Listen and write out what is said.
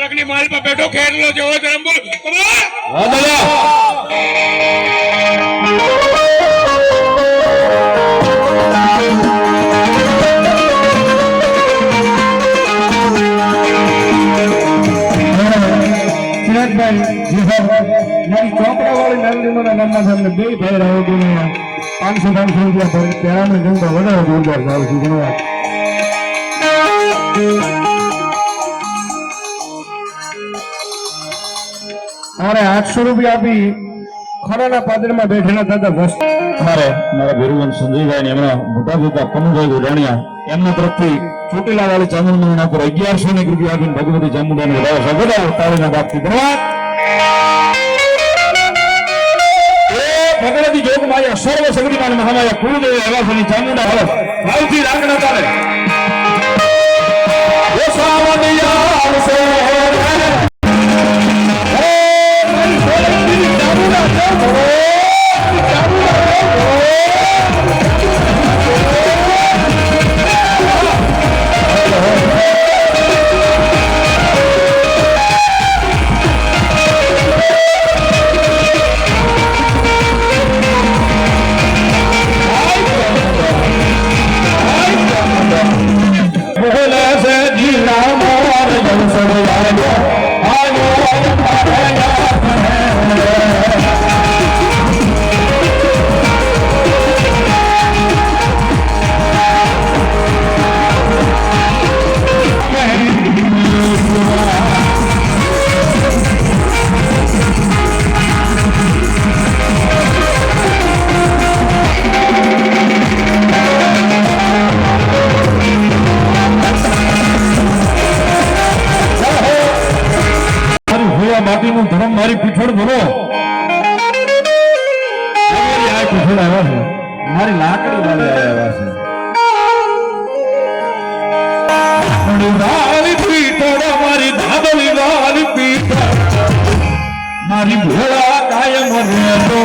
પાલકની માલ પર બેઠો ખેરલો જેવો ચોપડા વાળી સામે બે ભાઈ રહ્યો પાંચસો પાંચસો રૂપિયા ભરી ત્યારે વધારે જોરદાર ભાવ છે અરે આઠસો રૂપિયા આપી ખરાના પાદરમાં બેઠેલા દાદા બસ મારે મારા ભેરુવન સંજયભાઈ એમના મોટા પિતા કનુભાઈ ગોડાણીયા એમના તરફથી ચોટીલા વાળી ચામુંડા ના પર અગિયારસો ને રૂપિયા આપીને ભગવતી ચામુંડાને ને છે. બધા તાળીના બાપથી ધન્યવાદ. ભગવતી જોગ માયા સર્વ સગડીમાન મહામાયા કુળદેવ અવાસની ચામુંડા હવસ ભાવથી રાંગણા તારે ઓ માટીનું ધર્મ મારી પીઠોડ ભરો આવ્યા છે. મારી લાકડી વાળી આવ્યા છે. મારી ભોળા કાયમ રહેતો